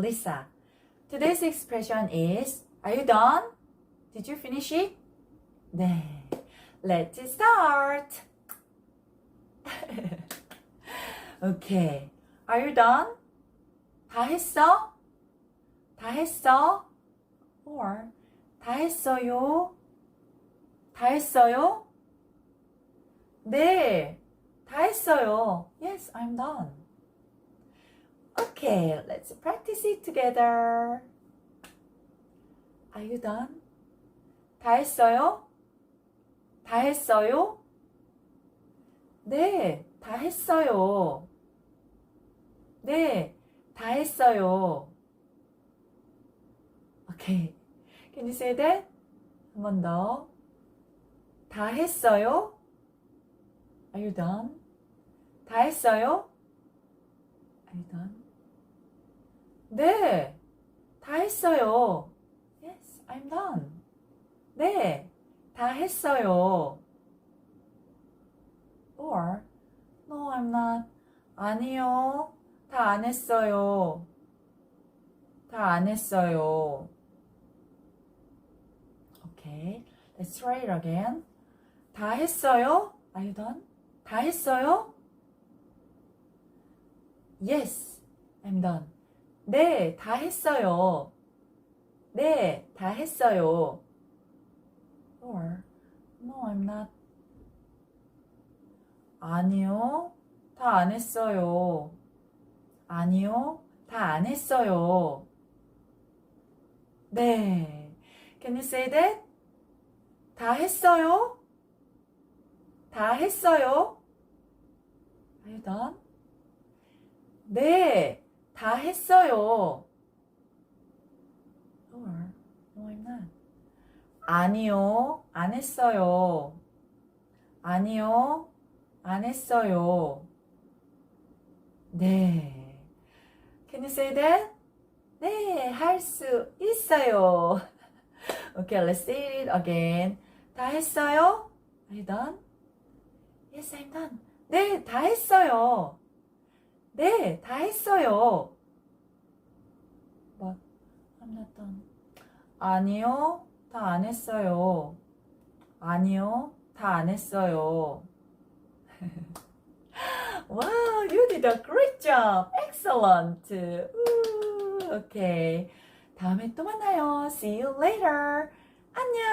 Lisa. Today's expression is Are you done? Did you finish it? 네. Let's start. okay. Are you done? 다 했어? 다 했어? Or 다 했어요? 다 했어요? 네. 다 했어요. Yes, I'm done. Okay, let's practice it together. Are you done? 다 했어요? 다 했어요? 네, 다 했어요. 네, 다 했어요. Okay. Can you say that? 한 번 더. 다 했어요? Are you done? 다 했어요? Are you done? 네, 다 했어요. Yes, I'm done. 네, 다 했어요. Or, no, I'm not. 아니요, 다 안 했어요. 다 안 했어요. Okay, let's try it again. 다 했어요? Are you done? 다 했어요? Yes, I'm done. 네, 다 했어요. 네, 다 했어요. Or, no, I'm not. 아니요, 다 안 했어요. 아니요, 다 안 했어요. 네. Can you say that? 다 했어요? 다 했어요? Are you done? 네, 다 했어요. Or, no, I'm not. 아니요, 안 했어요. 아니요, 안 했어요. 네. Can you say that? 네, 할 수 있어요. Okay, let's say it again. 다 했어요? Are you done? Yes, I'm done. 네, 다 했어요. 네, 다 했어요. But I'm not done. 아니요, 다 안 했어요. 아니요, 다 안 했어요. wow, you did a great job. Excellent. Ooh, okay. 다음에 또 만나요. See you later. 안녕.